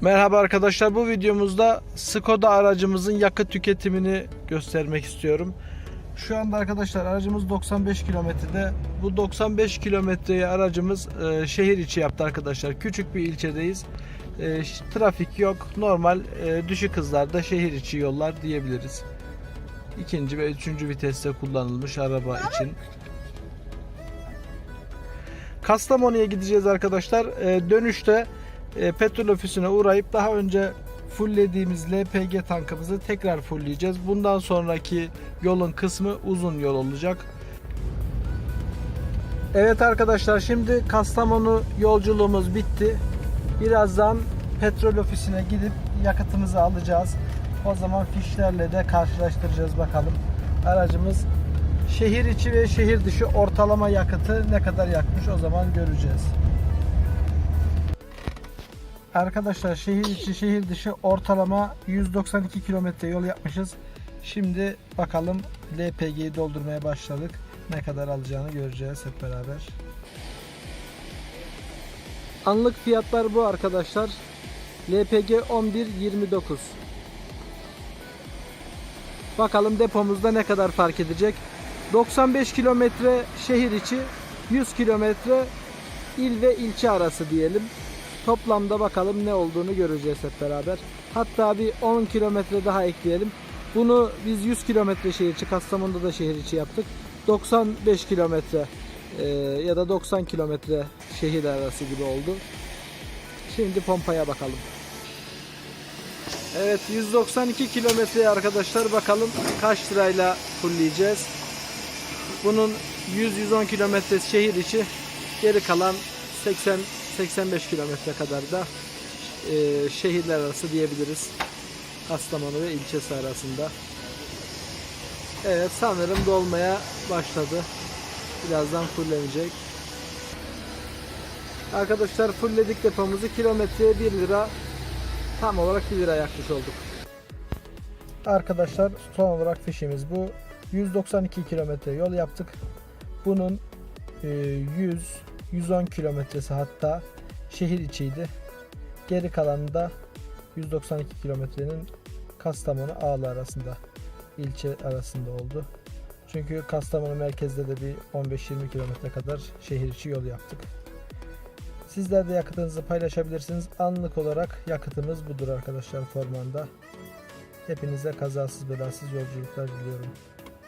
Merhaba arkadaşlar bu videomuzda Skoda aracımızın yakıt tüketimini göstermek istiyorum. Şu anda arkadaşlar aracımız 95 kilometrede. Bu 95 kilometreyi aracımız e, şehir içi yaptı arkadaşlar. Küçük bir ilçedeyiz. E, trafik yok. Normal e, düşük hızlarda şehir içi yollar diyebiliriz. İkinci ve üçüncü viteste kullanılmış araba için. Kastamonu'ya gideceğiz arkadaşlar. E, dönüşte e, petrol ofisine uğrayıp daha önce fulllediğimiz LPG tankımızı tekrar fullleyeceğiz. Bundan sonraki yolun kısmı uzun yol olacak. Evet arkadaşlar şimdi Kastamonu yolculuğumuz bitti. Birazdan petrol ofisine gidip yakıtımızı alacağız. O zaman fişlerle de karşılaştıracağız bakalım. Aracımız şehir içi ve şehir dışı ortalama yakıtı ne kadar yakmış o zaman göreceğiz. Arkadaşlar şehir içi şehir dışı ortalama 192 kilometre yol yapmışız. Şimdi bakalım LPG'yi doldurmaya başladık. Ne kadar alacağını göreceğiz hep beraber. Anlık fiyatlar bu arkadaşlar. LPG 11.29. Bakalım depomuzda ne kadar fark edecek. 95 kilometre şehir içi, 100 kilometre il ve ilçe arası diyelim. Toplamda bakalım ne olduğunu göreceğiz hep beraber. Hatta bir 10 kilometre daha ekleyelim. Bunu biz 100 kilometre şehir içi, Kastamonu'da da şehir içi yaptık. 95 kilometre e, ya da 90 kilometre şehir arası gibi oldu. Şimdi pompaya bakalım. Evet 192 kilometreye arkadaşlar bakalım kaç lirayla fullleyeceğiz. Bunun 100-110 kilometresi şehir içi geri kalan 80 85 kilometre kadar da e, şehirler arası diyebiliriz. Kastamonu ve ilçesi arasında. Evet sanırım dolmaya başladı. Birazdan fullenecek. Arkadaşlar fullledik depomuzu. Kilometreye 1 lira tam olarak 1 lira yakmış olduk. Arkadaşlar son olarak fişimiz bu. 192 kilometre yol yaptık. Bunun e, 100 110 kilometresi hatta şehir içiydi. Geri kalanı da 192 kilometrenin Kastamonu Ağlı arasında ilçe arasında oldu. Çünkü Kastamonu merkezde de bir 15-20 kilometre kadar şehir içi yol yaptık. Sizler de yakıtınızı paylaşabilirsiniz. Anlık olarak yakıtımız budur arkadaşlar formanda. Hepinize kazasız belasız yolculuklar diliyorum.